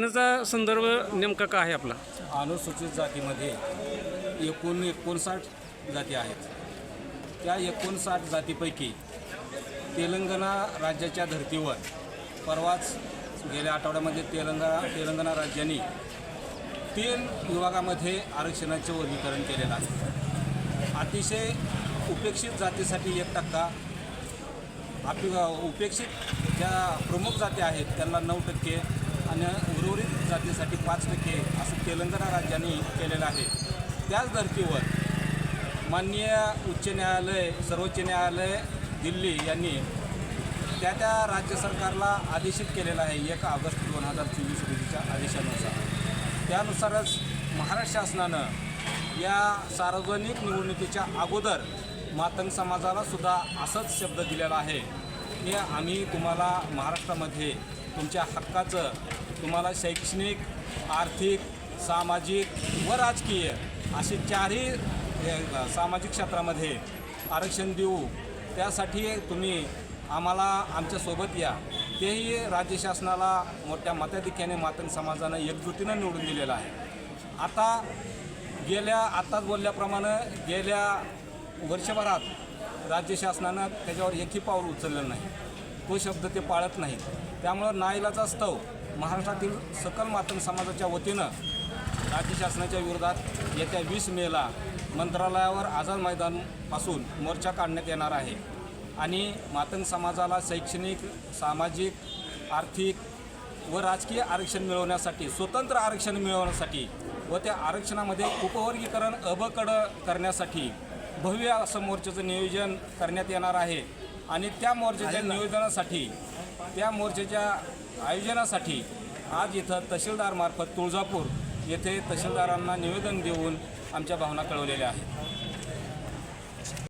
त्याचा संदर्भ नेमका काय आहे आपला? अनुसूचित जातीमध्ये एकूण एकोणसाठ जाती आहेत. त्या एकोणसाठ जातीपैकी तेलंगणा राज्याच्या धर्तीवर परवाच गेल्या आठवड्यामध्ये तेलंगणा तेलंगणा राज्याने तीन विभागामध्ये आरक्षणाचे वर्गीकरण केलेलं आहे. अतिशय उपेक्षित जातीसाठी एक टक्का. आप उपेक्षित ज्या प्रमुख जाती आहेत त्यांना नऊ टक्के आणि उर्वरित जातीसाठी पाच टक्के असं तेलंगणा राज्याने केलेलं आहे. त्याच धर्तीवर माननीय उच्च न्यायालय सर्वोच्च न्यायालय दिल्ली यांनी त्या त्या राज्य सरकारला आदेशित केलेलं आहे एक ऑगस्ट दोन हजार चोवीस रोजीच्या आदेशानुसार. त्यानुसारच महाराष्ट्र शासनानं या सार्वजनिक निवडणुकीच्या अगोदर मातंग समाजाला सुद्धा असंच शब्द दिलेला आहे की आम्ही तुम्हाला महाराष्ट्रामध्ये तुमच्या हक्काचं तुम्हाला शैक्षणिक आर्थिक सामाजिक व राजकीय असे चारही हे, सामाजिक क्षेत्रामध्ये आरक्षण देऊ. त्यासाठी तुम्ही आम्हाला आमच्यासोबत या. तेही राज्य शासनाला मोठ्या मताधिक्याने मातंग समाजानं एकजुटीनं निवडून दिलेलं आहे. आता गेल्या आत्ताच बोलल्याप्रमाणे गेल्या वर्षभरात राज्य शासनानं त्याच्यावर एकही पाऊल उचललं नाही. तो शब्द ते पाळत नाहीत. त्यामुळं नाईलाचा स्तव महाराष्ट्रातील सकल मातंग समाजाच्या वतीनं राज्य शासनाच्या विरोधात येत्या वीस मेला मंत्रालयावर आझाद मैदानपासून मोर्चा काढण्यात येणार आहे. आणि मातंग समाजाला शैक्षणिक सामाजिक आर्थिक व राजकीय आरक्षण मिळवण्यासाठी स्वतंत्र आरक्षण मिळवण्यासाठी व त्या आरक्षणामध्ये उपवर्गीकरण अबकड करण्यासाठी भव्य असं मोर्चाचं नियोजन करण्यात येणार आहे. आणि त्या मोर्चाच्या नियोजनासाठी त्या मोर्चाच्या आयोजनासाठी आज इथं तहसीलदारमार्फत तुळजापूर येथे तहसीलदारांना निवेदन देऊन आमच्या भावना कळवलेल्या आहेत.